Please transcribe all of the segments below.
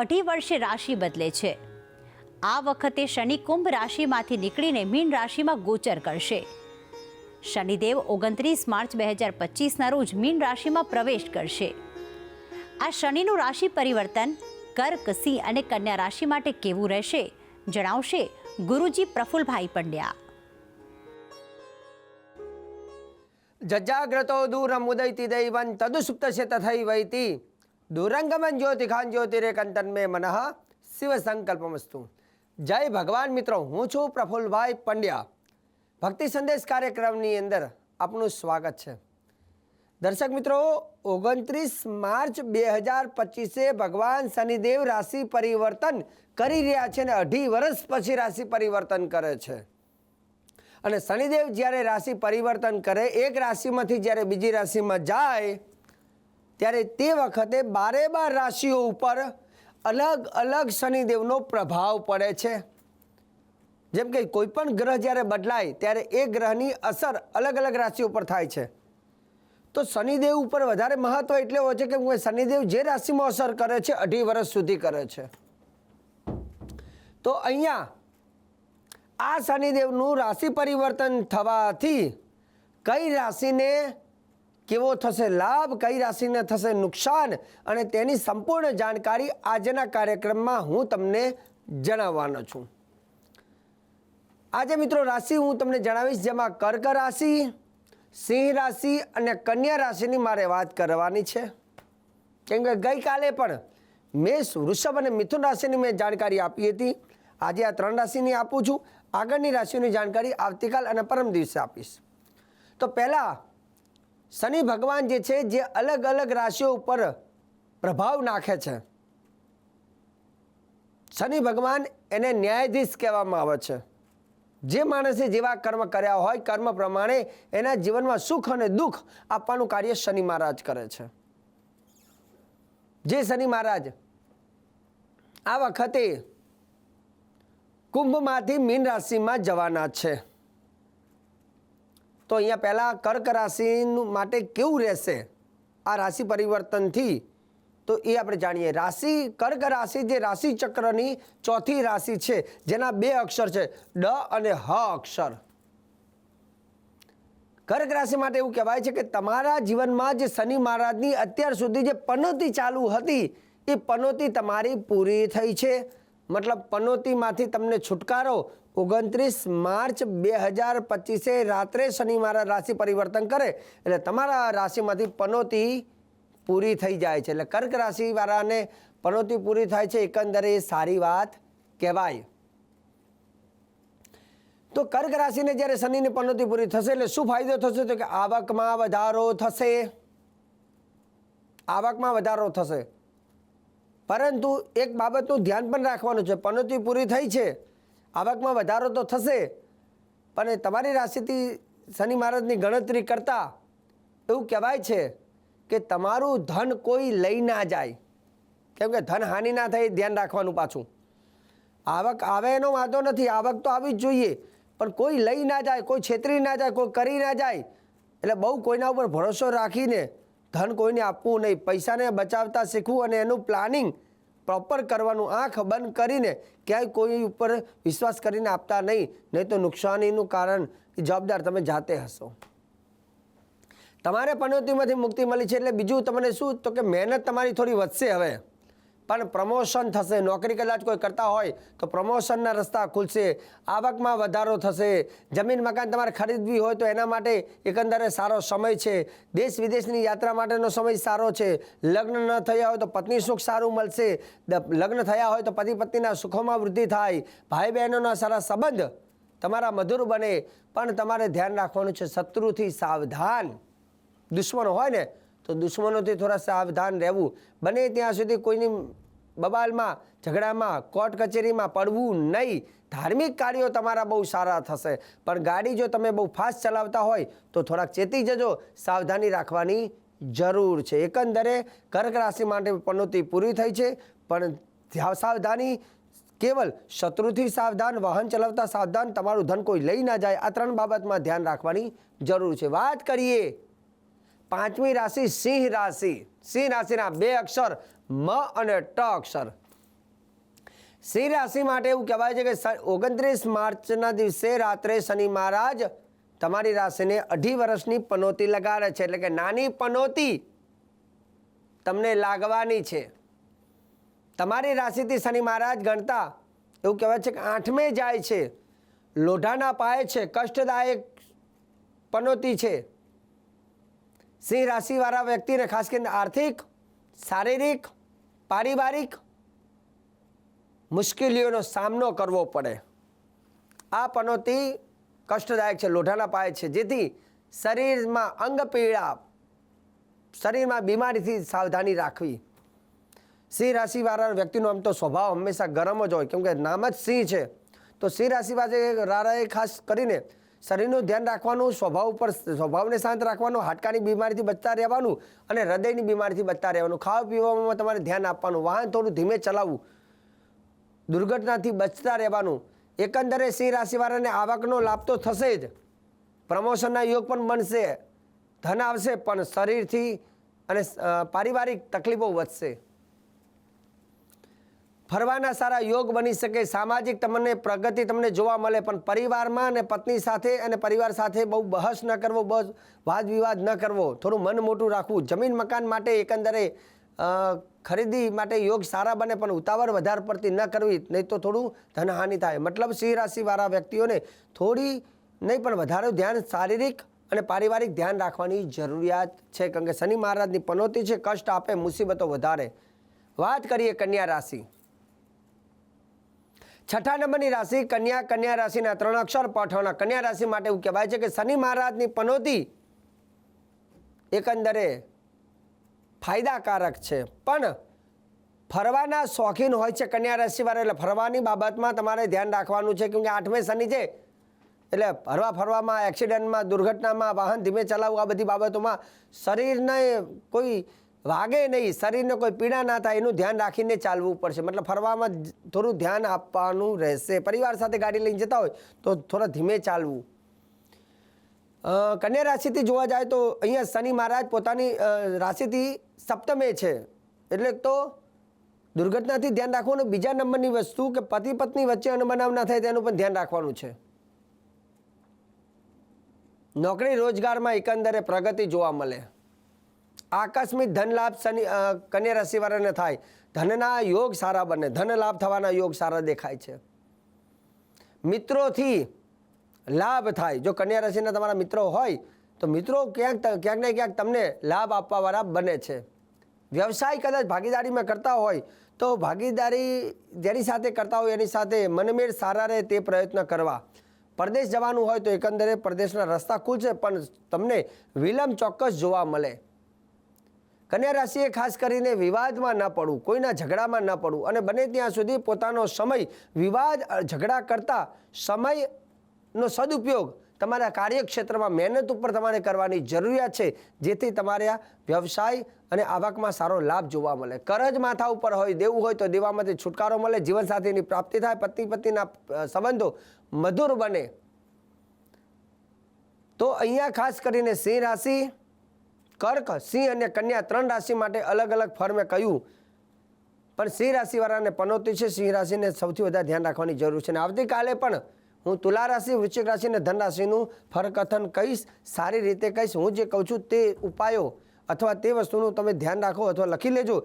દર અઢી વર્ષે રાશિ બદલે છે. આ વખતે શનિ કુંભ રાશિમાંથી નીકળીને મીન રાશિમાં ગોચર કરશે. શનિદેવ ઓગણત્રીસ માર્ચ બે હજાર પચીસના રોજ મીન રાશિમાં પ્રવેશ કરશે. આ શનિનું રાશિ પરિવર્તન કર્ક, સિંહ અને કન્યા રાશિ માટે કેવું રહેશે જણાવશે ગુરુજી પ્રફુલભાઈ પંડ્યા. જજાગ્રતો દૂરમુદૈતિ દૈવં તદુસુપ્તસ્ય તથૈવૈતિ. દૂરંગમન જ્યોતિખાન જ્યોતિરેકંતન મે મનઃ શિવ સંકલ્પમસ્તુ જય ભગવાન મિત્રો હું છું પ્રફુલભાઈ પંડ્યા ભક્તિ સંદેશ કાર્યક્રમની અંદર આપનું સ્વાગત છે દર્શક મિત્રો ઓગણત્રીસ માર્ચ બે હજાર પચીસે ભગવાન શનિદેવ રાશિ પરિવર્તન કરી રહ્યા છે અને અઢી વર્ષ પછી રાશિ પરિવર્તન કરે છે અને શનિદેવ જ્યારે રાશિ પરિવર્તન કરે એક રાશિમાંથી જ્યારે બીજી રાશિમાં જાય ત્યારે તે વખતે બારે બાર રાશિઓ ઉપર અલગ અલગ શનિદેવનો પ્રભાવ પડે છે. જેમ કે કોઈપણ ગ્રહ જ્યારે બદલાય ત્યારે એ ગ્રહની અસર અલગ અલગ રાશિ ઉપર થાય છે. તો શનિદેવ ઉપર વધારે મહત્વ એટલે હોય છે કે શનિદેવ જે રાશિમાં અસર કરે છે અઢી વર્ષ સુધી કરે છે. તો અહીંયા આ શનિદેવનું રાશિ પરિવર્તન થવાથી કઈ રાશિને કેવો થશે લાભ, કઈ રાશિને થશે નુકસાન અને તેની સંપૂર્ણ જાણકારી આજના કાર્યક્રમમાં હું તમને જણાવવાનો છું. આજે મિત્રો રાશિ હું તમને જણાવીશ, જેમાં કર્ક રાશિ, સિંહ રાશિ અને કન્યા રાશિની મારે વાત કરવાની છે. કેમ કે ગઈકાલે પણ મેષ, વૃષભ અને મિથુન રાશિની મેં જાણકારી આપી હતી. આજે આ ત્રણ રાશિની આપું છું. આગળની રાશિઓની જાણકારી આવતીકાલ અને પરમ દિવસે આપીશ. તો પહેલાં શનિ ભગવાન જે છે, જે અલગ અલગ રાશિઓ ઉપર પ્રભાવ નાખે છે. શનિ ભગવાન એને ન્યાયાધીશ કહેવામાં આવે છે. જે માણસે જેવા કર્મ કર્યા હોય, કર્મ પ્રમાણે એના જીવનમાં સુખ અને દુઃખ આપવાનું કાર્ય શનિ મહારાજ કરે છે. જે શનિ મહારાજ આ વખતે કુંભમાંથી મીન રાશિમાં જવાના છે. તો અહીંયા પહેલાં કર્ક રાશિનું માટે કેવું રહેશે? આ રાશિ પરિવર્તનથી. તો એ આપણે જાણીએ. રાશિ, કર્ક રાશિ જે રાશિ ચક્રની ચોથી રાશિ છે, જેના બે અક્ષર છે, ડ અને હ અક્ષર. કર્ક રાશિ માટે એવું કહેવાય છે કે તમારા જીવનમાં જે શનિ મહારાજની અત્યાર સુધી જે પનોતી ચાલુ હતી, એ પનોતી તમારી પૂરી થઈ છે. મતલબ પનોતીમાંથી તમને છુટકારો ઓગણત્રીસ માર્ચ બે હજાર પચીસે રાત્રે શનિ મારા રાશિ પરિવર્તન કરે. એટલે તમારા રાશિમાંથી પનોતી પૂરી થઈ જાય છે. એટલે કર્ક રાશિવાળાને પનોતી પૂરી થાય છે. એકંદરે એ સારી વાત કહેવાય. તો કર્ક રાશિને જ્યારે શનિની પનોતી પૂરી થશે એટલે શું ફાયદો થશે? તો કે આવકમાં વધારો થશે. આવકમાં વધારો થશે. પરંતુ એક બાબતનું ધ્યાન પણ રાખવાનું છે. પનોતી પૂરી થઈ છે. આવકમાં વધારો તો થશે, પણ તમારી રાશિથી શનિ મહારાજની ગણતરી કરતાં એવું કહેવાય છે કે તમારું ધન કોઈ લઈ ના જાય. કેમ કે ધન હાનિ ના થાય ધ્યાન રાખવાનું પાછું. આવક આવે એનો વાંધો નથી. આવક તો આવી જ જોઈએ. પણ કોઈ લઈ ના જાય, કોઈ છેતરી ના જાય, કોઈ કરી ના જાય, એટલે બહુ કોઈના ઉપર ભરોસો રાખીને ધન કોઈને આપવું નહીં. પૈસાને બચાવતા શીખવું અને એનું પ્લાનિંગ પ્રોપર કરવાનું આંખ બંધ કરીને ક્યાંય કોઈ ઉપર વિશ્વાસ કરીને આપતા નહીં. નહીં તો નુકસાનીનું કારણ જવાબદાર તમે જાતે હશો. તમારે પનોતીમાંથી મુક્તિ મળી છે એટલે બીજું તમને શું? તો કે મહેનત તમારી થોડી વધશે હવે. પણ પ્રમોશન થશે. નોકરી કદાચ કોઈ કરતા હોય તો પ્રમોશનના રસ્તા ખુલશે. આવકમાં વધારો થશે. જમીન મકાન તમારે ખરીદવી હોય તો એના માટે એકંદરે સારો સમય છે. દેશ વિદેશની યાત્રા માટેનો સમય સારો છે. લગ્ન ન થયા હોય તો પત્ની સુખ સારું મળશે. લગ્ન થયા હોય તો પતિ પત્નીના સુખોમાં વૃદ્ધિ થાય. ભાઈ બહેનોના સારા સંબંધ તમારા મધુર બને. પણ તમારે ધ્યાન રાખવાનું છે શત્રુથી સાવધાન. દુશ્મનો હોય ને, તો દુશ્મનોથી થોડા સાવધાન રહેવું. બને ત્યાં સુધી કોઈની બબાલમાં, ઝઘડામાં, કોર્ટ કચેરીમાં પડવું નહીં. ધાર્મિક કાર્યો તમારા બહુ સારા થશે. પણ ગાડી જો તમે બહુ ફાસ્ટ ચલાવતા હોય, તો થોડાક ચેતી જજો. સાવધાની રાખવાની જરૂર છે. એકંદરે કર્ક રાશિ માટે પનોતી પૂરી થઈ છે, પણ સાવધાની કેવલ શત્રુથી સાવધાન, વાહન ચલાવતા સાવધાન, તમારું ધન કોઈ લઈ ના જાય, આ ત્રણ બાબતમાં ધ્યાન રાખવાની જરૂર છે. વાત કરીએ પાંચમી રાશિ, સિંહ રાશિ. સિંહ રાશિના બે અક્ષર, મ અને ટ અક્ષર. સિંહ રાશિ માટે એવું કહેવાય છે કે ઓગણત્રીસ માર્ચના દિવસે રાત્રે શનિ મહારાજ તમારી રાશિને અઢી વર્ષની પનોતી લગાડે છે. એટલે કે નાની પનોતી તમને લાગવાની છે. તમારી રાશિથી શનિ મહારાજ ગણતા એવું કહેવાય છે કે આઠમે જાય છે. લોઢાના પાયે છે, કષ્ટદાયક પનોતી છે. સિંહ રાશિવાળા વ્યક્તિને ખાસ કરીને આર્થિક, શારીરિક, પારિવારિક મુશ્કેલીઓનો સામનો કરવો પડે. આ પનોતી કષ્ટદાયક છે, લોઢાના પાયે છે. જેથી શરીરમાં અંગ પીડા શરીરમાં બીમારીથી સાવધાની રાખવી. સિંહ રાશિવાળા વ્યક્તિનો આમ તો સ્વભાવ હંમેશા ગરમ જ હોય. કેમ કે નામ જ સિંહ છે. તો સિંહ રાશિવાળાએ ખાસ કરીને શરીરનું ધ્યાન રાખવાનું, સ્વભાવ ઉપર સ્વભાવને શાંત રાખવાનું, હાડકાની બીમારીથી બચતા રહેવાનું અને હૃદયની બીમારીથી બચતા રહેવાનું. ખાવા પીવામાં તમારે ધ્યાન આપવાનું, વાહન થોડું ધીમે ચલાવવું, દુર્ઘટનાથી બચતા રહેવાનું. એકંદરે સિંહ રાશિવાળાને આવકનો લાભ તો થશે જ. પ્રમોશનના યોગ પણ બનશે. ધન આવશે, પણ શરીરથી અને પારિવારિક તકલીફો વધશે. ફરવાના સારા યોગ બની શકે, સામાજિક તમને પ્રગતિ તમને જોવા મળે, પણ પરિવારમાં અને પત્ની સાથે અને પરિવાર સાથે બહુ બહસ ન કરવો બસ વાદ વિવાદ ન કરવો. થોડું મન મોટું રાખવું. જમીન મકાન માટે એકંદરે ખરીદી માટે યોગ સારા બને, પણ ઉતાવળ વધારે પડતી ન કરવી, નહીં તો થોડું ધનહાનિ થાય. મતલબ સિંહ રાશિવાળા વ્યક્તિઓને થોડી નહીં, પણ વધારે ધ્યાન શારીરિક અને પારિવારિક ધ્યાન રાખવાની જરૂરિયાત છે, કારણ કે શનિ મહારાજની પનોતી છે, કષ્ટ આપે, મુસીબતો વધારે. વાત કરીએ કન્યા રાશિ. છઠ્ઠા નંબરની રાશિ, કન્યા કન્યા રાશિના ત્રણ અક્ષર પઠવાના. કન્યા રાશિ માટે એવું કહેવાય છે કે શનિ મહારાજની પનોતી એકંદરે ફાયદાકારક છે. પણ ફરવાના શોખીન હોય છે કન્યા રાશિવાળા, એટલે ફરવાની બાબતમાં તમારે ધ્યાન રાખવાનું છે કેમકે આઠમે શનિ છે. એટલે હરવા ફરવામાં, એક્સિડન્ટમાં, દુર્ઘટનામાં, વાહન ધીમે ચલાવવું, આ બધી બાબતોમાં શરીરને કોઈ વાગે નહીં, શરીરને કોઈ પીડા ના થાય એનું ધ્યાન રાખીને ચાલવું પડશે. મતલબ ફરવામાં થોડું ધ્યાન આપવાનું રહેશે. પરિવાર સાથે ગાડી લઈને જતા હોય તો થોડા ધીમે ચાલવું. કન્યા રાશિથી જોવા જાય તો અહીંયા શનિ મહારાજ પોતાની રાશિથી સપ્તમે છે. એટલે તો દુર્ઘટનાથી ધ્યાન રાખવાનું. બીજા નંબરની વસ્તુ કે પતિ પત્ની વચ્ચે અનબનાવ ના થાય તેનું પણ ધ્યાન રાખવાનું છે. નોકરી રોજગારમાં એકંદરે પ્રગતિ જોવા મળે. આકસ્મિક ધન લાભ શનિ કન્યા રાશિવાળાને થાય. ધનના યોગ સારા બને. ધન લાભ થવાના યોગ સારા દેખાય છે. મિત્રોથી લાભ થાય. જો કન્યા રાશિના તમારા મિત્રો હોય, તો મિત્રો ક્યાંક ક્યાંક ને ક્યાંક તમને લાભ આપવાવાળા બને છે. વ્યવસાય કદાચ ભાગીદારીમાં કરતા હોય, તો ભાગીદારી જેની સાથે કરતા હોય, એની સાથે મનમેળ સારા રહે તે પ્રયત્ન કરવા. પરદેશ જવાનું હોય તો એકંદરે પરદેશના રસ્તા ખુલશે પણ તમને વિલંબ ચોક્કસ જોવા મળે. કન્યા રાશિએ ખાસ કરીને વિવાદમાં ન પડવું, કોઈના ઝઘડામાં ન પડવું અને બને ત્યાં સુધી પોતાનો સમય વિવાદ ઝઘડા કરતાં સમયનો સદુપયોગ તમારા કાર્યક્ષેત્રમાં મહેનત ઉપર તમારે કરવાની જરૂરિયાત છે, જેથી તમારા વ્યવસાય અને આવકમાં સારો લાભ જોવા મળે. કરજ માથા ઉપર હોય, દેવું હોય તો દેવામાંથી છુટકારો મળે, જીવનસાથીની પ્રાપ્તિ થાય પત્ની પત્નીના સંબંધો મધુર બને. તો અહીંયા ખાસ કરીને સિંહ રાશિ કર્ક, સિંહ અને કન્યા ત્રણ રાશિ માટે અલગ અલગ ફર્મે કહ્યું પણ સિંહ રાશિવાળાને પનોતી છે. સિંહ રાશિને સૌથી વધારે ધ્યાન રાખવાની જરૂર છે. અને આવતીકાલે પણ હું તુલા રાશિ, વૃશ્ચિક રાશિ અને ધન રાશિનું ફરકથન કહીશ, સારી રીતે કહીશ. હું જે કહું છું તે ઉપાયો અથવા તે વસ્તુનું તમે ધ્યાન રાખો અથવા લખી લેજો,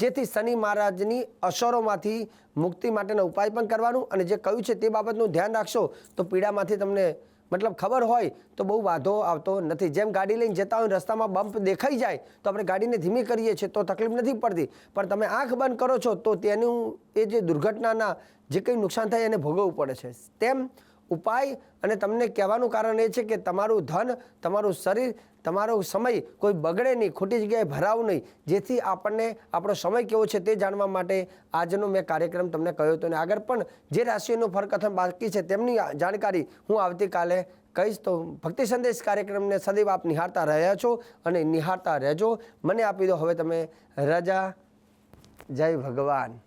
જેથી શનિ મહારાજની અસરોમાંથી મુક્તિ માટેનો ઉપાય પણ કરવાનું અને જે કહ્યું છે તે બાબતનું ધ્યાન રાખશો તો પીડામાંથી તમને મતલબ ખબર હોય તો બહુ વાંધો આવતો નથી. જેમ ગાડી લઈને જતા હોય રસ્તામાં બમ્પ દેખાઈ જાય, તો આપણે ગાડીને ધીમી કરીએ છીએ તો તકલીફ નથી પડતી. પણ તમે આંખ બંધ કરો છો તો તેનું એ જે દુર્ઘટનાના જે કંઈ નુકસાન થાય એને ભોગવવું પડે છે. તેમ ઉપાય અને તમને કહેવાનું કારણ એ છે કે તમારું ધન, તમારું શરીર તમારો સમય કોઈ બગડે નહીં, ખોટી જગ્યાએ ભરાવ નહીં. જેથી આપણને આપણો સમય કેવો છે તે જાણવા માટે આજનો મેં કાર્યક્રમ તમને કહ્યો હતો. અને આગળ પણ જે રાશિઓનું ફરકથન બાકી છે તેમની જાણકારી હું આવતીકાલે કહીશ. તો ભક્તિ સંદેશ કાર્યક્રમને સદૈવ આપ નિહાળતા રહ્યા છો અને નિહાળતા રહેજો. મને આપી દો હવે તમે રજા. જય ભગવાન.